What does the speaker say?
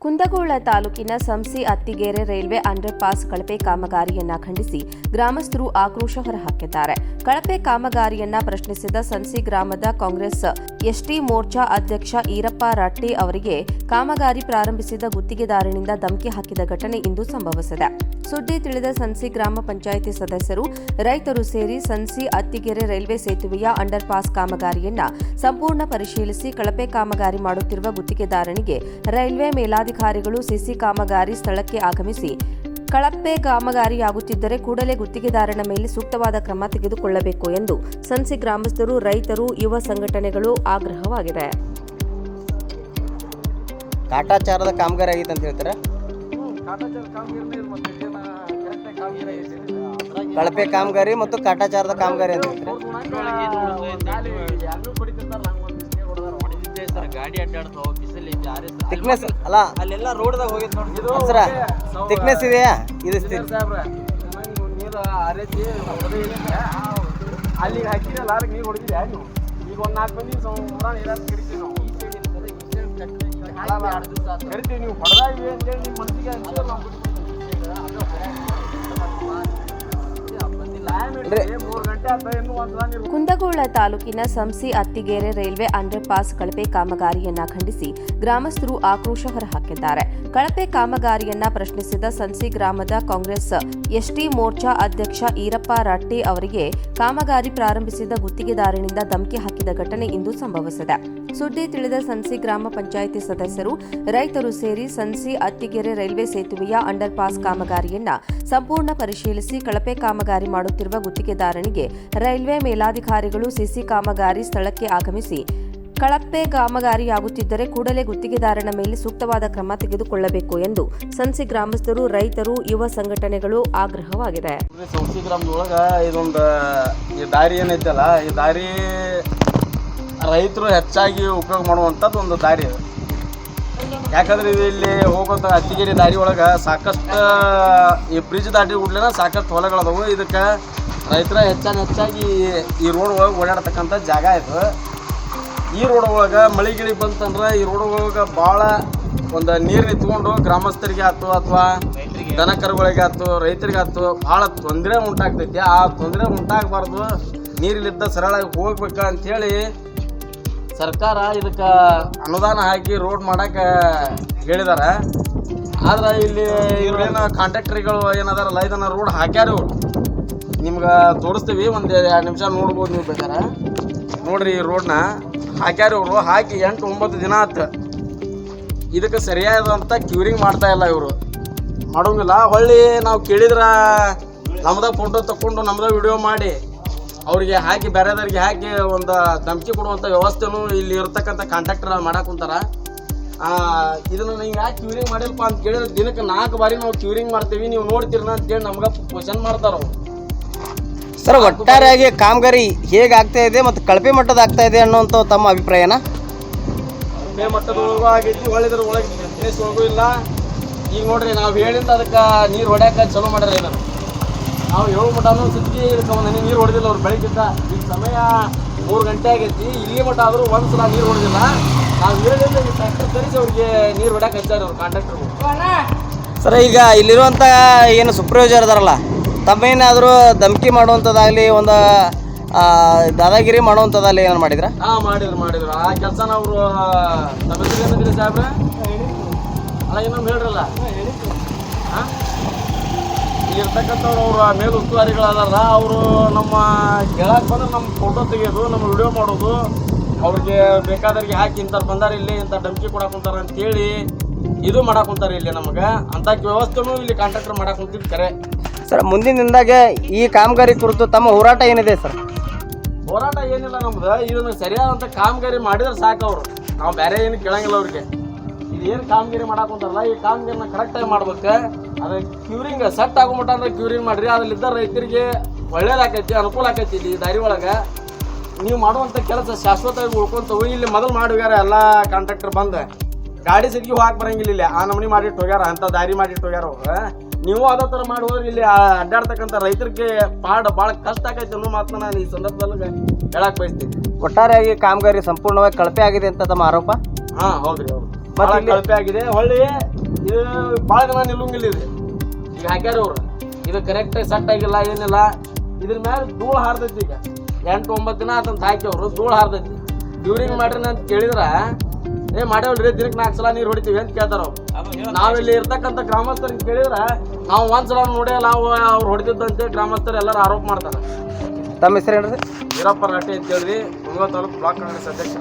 ಕುಂದಗೋಳ ತಾಲೂಕಿನ Sansi Attigere railway underpass ಕಳಪೆ ಕಾಮಗಾರಿಯನ್ನ ಖಂಡಿಸಿ ಗ್ರಾಮಸ್ಥರು ಆಕ್ರೋಶ ಹೊರಹಾಕಿದ್ದಾರೆ. ಕಳಪೆ ಕಾಮಗಾರಿಯನ್ನ ಪ್ರಶ್ನಿಸಿದ ಸಂಸಿ ಗ್ರಾಮದ ಕಾಂಗ್ರೆಸ್ ಎಸ್ಟಿ ಮೋರ್ಚಾ ಅಧ್ಯಕ್ಷ ಈರಪ್ಪ ರಾಟ್ಟಿ ಅವರಿಗೆ ಕಾಮಗಾರಿ ಪ್ರಾರಂಭಿಸಿದ ಗುತ್ತಿಗೆದಾರನಿಂದ ಧಮಕಿ ಹಾಕಿದ ಘಟನೆ ಇಂದು ಸಂಭವಿಸಿದೆ. ಸುದ್ದಿ ತಿಳಿದ ಸನ್ಸಿ ಗ್ರಾಮ ಪಂಚಾಯಿತಿ ಸದಸ್ಯರು, ರೈತರು ಸೇರಿ ಸನ್ಸಿ ಅತ್ತಿಗೆರೆ ರೈಲ್ವೆ ಸೇತುವೆಯ ಅಂಡರ್ ಪಾಸ್ ಕಾಮಗಾರಿಯನ್ನ ಸಂಪೂರ್ಣ ಪರಿಶೀಲಿಸಿ ಕಳಪೆ ಕಾಮಗಾರಿ ಮಾಡುತ್ತಿರುವ ಗುತ್ತಿಗೆದಾರನಿಗೆ ರೈಲ್ವೆ ಮೇಲಾಧಿಕಾರಿಗಳು ಸಿಸಿ ಕಾಮಗಾರಿ ಸ್ಥಳಕ್ಕೆ ಆಗಮಿಸಿ ಕಳಪೆ ಕಾಮಗಾರಿಯಾಗುತ್ತಿದ್ದರೆ ಕೂಡಲೇ ಗುತ್ತಿಗೆದಾರನ ಮೇಲೆ ಸೂಕ್ತವಾದ ಕ್ರಮ ತೆಗೆದುಕೊಳ್ಳಬೇಕು ಎಂದು ಸಂಸಿ ಗ್ರಾಮಸ್ಥರು ರೈತರು ಯುವ ಸಂಘಟನೆಗಳು ಆಗ್ರಹವಾಗಿದೆ. ಕಾಟಾಚಾರದ ಕಾಮಗಾರಿ ಆಗಿದೆ ಅಂತ ಹೇಳ್ತಾರೆ? ಕಳಪೆ ಕಾಮಗಾರಿ ಮತ್ತು ಕಾಟಾಚಾರದ ಕಾಮಗಾರಿ ಅಂತ ಹೇಳ್ತಾರೆ? ಗಾಡಿ ಅಡ್ಡಾಡ್ತಾವ ಬಿಸಿಲು ಜಾರಿ ಥಿಕ್ನೆಸ್ ಅಲ್ಲ ಅಲ್ಲೆಲ್ಲ ರೋಡ್ದಾಗ ಹೋಗಿದ್ ನೋಡಿ ಸರ. ಥಿಕ್ನೆಸ್ ಇದೆಯಾ ಇದು ನೀರು ಆರೈತಿ ಅಲ್ಲಿಗೆ ಹಾಕಿರಲ್ಲ ಅದಕ್ಕೆ ನೀರು ಹೊಡಿತೀರಿ ನೀವು ಈಗ ಒಂದು ನಾಲ್ಕು ಮಂದಿ ಊರ ನೀರಾಗ ಕರಿತೀವಿ ನಾವು. ಕರಿತೀವಿ ನೀವು ಹೊಡೆದಾಗಿ ಅಂತೇಳಿ ನಿಮ್ಮ ಮನಸ್ಸಿಗೆ ಅನ್ಸಲ್ಲ. ಕುಂದಗೋಳ ತಾಲೂಕಿನ Sansi Attigere railway underpass ಕಳಪೆ ಕಾಮಗಾರಿಯನ್ನ ಖಂಡಿಸಿ ಗ್ರಾಮಸ್ಥರು ಆಕ್ರೋಶ ಹೊರಹಾಕಿದ್ದಾರೆ. ಕಳಪೆ ಕಾಮಗಾರಿಯನ್ನ ಪ್ರಶ್ನಿಸಿದ ಸಂಸಿ ಗ್ರಾಮದ ಕಾಂಗ್ರೆಸ್ ಎಸ್ಟಿ ಮೋರ್ಚಾ ಅಧ್ಯಕ್ಷ ಈರಪ್ಪ ರಟ್ಟಿ ಅವರಿಗೆ ಕಾಮಗಾರಿ ಪ್ರಾರಂಭಿಸಿದ ಗುತ್ತಿಗೆದಾರನಿಂದ ಧಮಕಿ ಹಾಕಿದ ಘಟನೆ ಇಂದು ಸಂಭವಿಸಿದೆ. ಸುದ್ದಿ ತಿಳಿದ ಸಂಸಿ ಗ್ರಾಮ ಪಂಚಾಯಿತಿ ಸದಸ್ಯರು, ರೈತರು ಸೇರಿ ಸಂಸಿ ಅತ್ತಿಗೆರೆ ರೈಲ್ವೆ ಸೇತುವೆಯ ಅಂಡರ್ ಪಾಸ್ ಕಾಮಗಾರಿಯನ್ನ ಸಂಪೂರ್ಣ ಪರಿಶೀಲಿಸಿ ಕಳಪೆ ಕಾಮಗಾರಿ ಮಾಡುತ್ತಿರುವ ಗುತ್ತಿಗೆದಾರನಿಗೆ ರೈಲ್ವೆ ಮೇಲಾಧಿಕಾರಿಗಳು ಸಿಸಿ ಕಾಮಗಾರಿ ಸ್ಥಳಕ್ಕೆ ಆಗಮಿಸಿ ಕಳಪೆ ಕಾಮಗಾರಿಯಾಗುತ್ತಿದ್ದರೆ ಕೂಡಲೇ ಗುತ್ತಿಗೆದಾರನ ಮೇಲೆ ಸೂಕ್ತವಾದ ಕ್ರಮ ತೆಗೆದುಕೊಳ್ಳಬೇಕು ಎಂದು ಸಂಸಿ ಗ್ರಾಮಸ್ಥರು, ರೈತರು, ಯುವ ಸಂಘಟನೆಗಳು ಆಗ್ರಹವಾಗಿದೆ. ಸಂಸಿ ಗ್ರಾಮದೊಳಗ ಇದೊಂದು ಈ ದಾರಿ ಏನೈತಲ್ಲ, ಈ ದಾರಿ ರೈತರು ಹೆಚ್ಚಾಗಿ ಉಪಯೋಗ ಮಾಡುವಂಥದ್ದು ಒಂದು ದಾರಿ ಯಾಕಂದ್ರೆ ಇದು ಇಲ್ಲಿ ಹೋಗುವಂಥ ಅತ್ತಿಗೇರಿ ದಾರಿ ಒಳಗೆ ಸಾಕಷ್ಟು, ಈ ಬ್ರಿಡ್ಜ್ ದಾಟಿ ಉಡ್ಲಿನ ಸಾಕಷ್ಟು ಹೊಲಗಳದಾವು. ಇದಕ್ಕೆ ರೈತರ ಹೆಚ್ಚಾನ ಹೆಚ್ಚಾಗಿ ಈ ರೋಡ್ ಒಳಗೆ ಓಡಾಡ್ತಕ್ಕಂಥ ಜಾಗ ಇದು. ಈ ರೋಡ್ ಒಳಗೆ ಮಳೆ ಗಿಳಿ ಬಂತಂದ್ರೆ ಈ ರೋಡ್ ಒಳಗೆ ಭಾಳ ಒಂದು ನೀರು ನಿಂತ್ಕೊಂಡು ಗ್ರಾಮಸ್ಥರಿಗೆ ಆಯ್ತು ಅಥವಾ ದನ ಕರುಗಳಿಗೆ ಆಯ್ತು ರೈತರಿಗೆ ಆಯ್ತು ಭಾಳ ತೊಂದರೆ ಉಂಟಾಗ್ತೈತಿ. ಆ ತೊಂದರೆ ಉಂಟಾಗಬಾರ್ದು. ನೀರಿಲಿದ್ದ ಸರಳಾಗಿ ಹೋಗ್ಬೇಕ ಅಂಥೇಳಿ ಸರ್ಕಾರ ಇದಕ್ಕೆ ಅನುದಾನ ಹಾಕಿ ರೋಡ್ ಮಾಡಕ್ಕೆ ಹೇಳಿದ್ದಾರೆ ಆದ್ರೆ ಇಲ್ಲಿ ಇವ್ರೇನು ಕಾಂಟ್ರಾಕ್ಟ್ರಿಗಳು ಏನದಾರಲ್ಲ ಇದನ್ನು ರೋಡ್ ಹಾಕ್ಯಾರ. ಇವ್ರು ನಿಮ್ಗೆ ತೋರಿಸ್ತೀವಿ, ಒಂದು ಎರಡು ನಿಮಿಷ ನೋಡ್ಬೋದು ನೀವು ಬೇಕಾರೆ. ನೋಡ್ರಿ ಈ ರೋಡ್ನ ಹಾಕ್ಯಾರ ಇವರು, ಹಾಕಿ ಎಂಟು ಒಂಬತ್ತು ದಿನ ಆಯ್ತು ಇದಕ್ಕೆ ಸರಿಯಾದಂಥ ಕ್ಯೂರಿಂಗ್ ಮಾಡ್ತಾ ಇಲ್ಲ ಇವರು. ಮಾಡೋಂಗಿಲ್ಲ, ಹೊಳ್ಳಿ ನಾವು ಕೇಳಿದ್ರೆ ನಮ್ದಾಗ ಫೋಟೋ ತಕೊಂಡು ನಮ್ದಾಗ ವಿಡಿಯೋ ಮಾಡಿ. ಅವ್ರಿಗೆ ಹಾಕಿ ಬೇರೆದವ್ರಿಗೆ ಹಾಕಿ ಒಂದು ಧಮಕಿ ಕೊಡುವಂಥ ವ್ಯವಸ್ಥೆನೂ ಇಲ್ಲಿ ಇರ್ತಕ್ಕಂಥ ಕಾಂಟ್ರಾಕ್ಟರ್ ಮಾಡಕ್ಕೆ ಕುಂತಾರ. ಇದನ್ನು ಇದನ್ನ ನೀವು ಯಾಕೆ ಕ್ಯೂರಿಂಗ್ ಮಾಡಿಲ್ಲಪ್ಪ ಅಂತ ಕೇಳಿದ್ರೆ ದಿನಕ್ಕೆ ನಾಲ್ಕು ಬಾರಿ ನಾವು ಕ್ಯೂರಿಂಗ್ ಮಾಡ್ತೀವಿ ನೀವು ನೋಡ್ತೀರನ ಅಂತೇಳಿ ನಮ್ಗೆ ಕ್ವಶನ್ ಮಾಡ್ತಾರ ಸರ್ ಒಟ್ಟಾರೆಯಾಗಿ ಕಾಮಗಾರಿ ಹೇಗೆ ಆಗ್ತಾ ಇದೆ ಮತ್ತು ಕಳಪೆ ಮಟ್ಟದ ಆಗ್ತಾ ಇದೆ ಅನ್ನೋಂಥ ತಮ್ಮ ಅಭಿಪ್ರಾಯನ? ಕಳಪೆ ಮಟ್ಟದೊಳಗೂ ಆಗೈತಿ ಒಳ್ಳೆದ್ರ ಒಳಗೆ ಇಲ್ಲ. ಈಗ ನೋಡ್ರಿ ನಾವು ಹೇಳಿದ್ದು ಅದಕ್ಕೆ ನೀರು ಹೊಡ್ಯಾಕ ಚಲೋ ಮಾಡ್ಯಾರ ಏನಾರ ನಾವು ಏಳು ಮಟನೂ ಸುತ್ತಿ ಇದಕ್ಕೆ ಒಂದು ನೀರು ಹೊಡೆದಿಲ್ಲ ಅವ್ರು ಬೆಳಗ್ಗಿದ್ದ ಈ ಸಮಯ ಮೂರು ಗಂಟೆ ಆಗೈತಿ. ಇಲ್ಲಿ ಮಟ್ಟ ಆದರೂ ಒಂದು ಸಲ ನೀರು ಹೊಡೆದಿಲ್ಲ. ನಾವು ಹೇಳಿದ್ರೆ ಈ ಟ್ರ್ಯಾಕ್ಟರ್ ತರಿಸಿ ಅವ್ರಿಗೆ ನೀರು ಹೊಡ್ಯಾಕೆ ಹಚ್ಚಾರ ಅವ್ರು ಕಾಂಟ್ರಾಕ್ಟ್ರು ಸರ್ ಈಗ ಇಲ್ಲಿರುವಂಥ ಏನು ಸುಪ್ರವೈಸರ್ ಅದಾರಲ್ಲ ತಮ್ಮೇನಾದರೂ ಧಮಕಿ ಮಾಡುವಂಥದ್ದಾಗಲಿ ಒಂದು ದಾದಾಗಿರಿ ಮಾಡುವಂಥದ್ದಾಗಲಿ ಏನು ಮಾಡಿದ್ರ? ಹಾಂ ಮಾಡಿದ್ರು ಮಾಡಿದ್ರು. ಆ ಕೆಲಸನ ಅವರು ಏನಂದ್ರಿ ಸಾಹೇಬ್ರೆ? ಅಲ್ಲ ಇನ್ನೊಮ್ಮೆ ಹೇಳ್ರಲ್ಲ? ಹಾಂ? ಇರ್ತಕ್ಕಂಥವ್ರು ಅವ್ರ ಮೇಲ್ ಉಸ್ತುವಾರಿಗಳದಾರ ಅವರು ನಮ್ಮ ಕೇಳಕ್ಕೆ ಬಂದ್ರೆ ನಮ್ಮ ಫೋಟೋ ತೆಗೆಯೋದು ನಮ್ಮ ವಿಡಿಯೋ ಮಾಡೋದು ಅವ್ರಿಗೆ ಬೇಕಾದವ್ರಿಗೆ ಹಾಕಿ ಇಂಥ ಬಂದಾರ ಇಲ್ಲಿ ಇಂಥ ಡಮ್ಕಿ ಕೊಡಕ್ಕೆ ಕುಂತಾರ ಅಂತೇಳಿ ಇದು ಮಾಡಕ್ಕೆ ಕುಂತಾರೆ ಇಲ್ಲಿ ನಮಗೆ. ಅಂಥ ವ್ಯವಸ್ಥೆನೂ ಇಲ್ಲಿ ಕಾಂಟ್ರಾಕ್ಟರ್ ಮಾಡಕ್ಕೆ ಕುಂತಿದ್ದು ಕರೆ ಸರ್ ಮುಂದಿನ ದಿನದಾಗ ಈ ಕಾಮಗಾರಿ ಕುರಿತು ತಮ್ಮ ಹೋರಾಟ ಏನಿದೆ ಸರ್? ಹೋರಾಟ ಏನಿಲ್ಲ ನಮ್ದು. ಇದನ್ನ ಸರಿಯಾದಂಥ ಕಾಮಗಾರಿ ಮಾಡಿದ್ರೆ ಸಾಕು ಅವರು. ನಾವು ಬೇರೆ ಏನು ಕೇಳಂಗಿಲ್ಲ ಅವ್ರಿಗೆ. ಇದೇನು ಕಾಮಗಾರಿ ಮಾಡಕ್ ಕುಂತಾರಲ್ಲ ಈ ಕಾಮಗಾರಿನ ಕರೆಕ್ಟಾಗಿ ಮಾಡ್ಬೇಕು. ಅದು ಕ್ಯೂರಿಂಗ್ ಸೆಟ್ ಆಗೋ ಮಟ್ಟ ಅಂದ್ರೆ ಕ್ಯೂರಿಂಗ್ ಮಾಡ್ರಿ ಅದ್ರಲ್ಲಿದ್ದ ರೈತರಿಗೆ ಒಳ್ಳೇದಾಕೈತಿ ಅನುಕೂಲ ಆಕೈತಿ ಇಲ್ಲಿ ಈ ದಾರಿ ಒಳಗೆ. ನೀವು ಮಾಡುವಂಥ ಕೆಲಸ ಶಾಶ್ವತವಾಗಿ ಹೋಗಿ ಇಲ್ಲಿ ಮೊದಲು ಮಾಡುವ್ಯಾರ ಎಲ್ಲ ಕಾಂಟ್ರಾಕ್ಟರ್ ಬಂದು. ಗಾಡಿ ಸಿಗಿ ಹೋಗಕ್ಕೆ ಬರಂಗಿಲ್ಲ ಇಲ್ಲಿ ಆ ನಮೂನಿ ಮಾಡಿಟ್ಟು ಹೋಗ್ಯಾರ ಅಂತ ದಾರಿ ಮಾಡಿಟ್ಟು ಹೋಗ್ಯಾರ ಅವ್ರು. ನೀವು ಅದೇ ಥರ ಮಾಡಿ ಹೋದ್ರೆ ಇಲ್ಲಿ ಅಡ್ಡಾಡ್ತಕ್ಕಂಥ ರೈತರಿಗೆ ಪಾಡ ಭಾಳ ಕಷ್ಟ ಆಕೈತಿ ಅನ್ನೋ ಮಾತನ್ನ ನಾನು ಈ ಸಂದರ್ಭದಲ್ಲಿ ಹೇಳಕ್ಕೆ ಬಯಸ್ತೀನಿ. ಒಟ್ಟಾರೆಯಾಗಿ ಕಾಮಗಾರಿ ಸಂಪೂರ್ಣವಾಗಿ ಕಳಪೆ ಆಗಿದೆ ಅಂತ ತಮ್ಮ ಆರೋಪ? ಹಾಂ ರೀ ಹೌದು. ಇಲ್ಲಿ- ಕಳಪೆ ಆಗಿದೆ. ಹೊಳ್ಳಿ ಇದು ಭಾಳ ದಿನ ನಿಲ್ಲುಂಗಿಲ್ಲ ಇದು ಈಗ ಹಾಕ್ಯಾರ ಅವ್ರು. ಇದು ಕರೆಕ್ಟ್ ಸೆಟ್ ಆಗಿಲ್ಲ ಏನಿಲ್ಲ. ಇದ್ರ ಮೇಲೆ ಧೂಳು ಹಾರ್ತೈತಿ ಈಗ. ಎಂಟು ಒಂಬತ್ತು ದಿನ ಆತಂತ ಹಾಕಿ ಅವರು ಧೂಳು ಹಾರ್ತೈತಿ ಡ್ಯೂರಿಂಗ್ ಮಾಡ್ರಿ ಅಂತ ಕೇಳಿದ್ರೆ ಏ ಮಾಡ್ಯಾವಲ್ರಿ ದಿನಕ್ಕೆ ನಾಲ್ಕು ಸಲ ನೀರು ಹೊಡಿತೀವಿ ಅಂತ ಕೇಳ್ತಾರ ಅವ್ರು. ನಾವಿಲ್ಲಿ ಇರ್ತಕ್ಕಂಥ ಗ್ರಾಮಸ್ಥರಿಗೆ ಕೇಳಿದ್ರೆ ನಾವು ಒಂದ್ಸಲ ನೋಡಿ ನಾವು ಅವ್ರು ಹೊಡೆದಿದ್ದಂತೆ ಗ್ರಾಮಸ್ಥರು ಎಲ್ಲರೂ ಆರೋಪ ಮಾಡ್ತಾರೆ. ತಮ್ಮ ಹೆಸರು ಏನ್ರಿ ವೀರಪ್ಪ ರಟ್ಟಿ ಅಂತ ಹೇಳ್ರಿ ಮುನ್ಗ ತಾಲೂಕು ಬ್ಲಾಕ್ ಕಾಂಗ್ರೆಸ್ ಅಧ್ಯಕ್ಷ.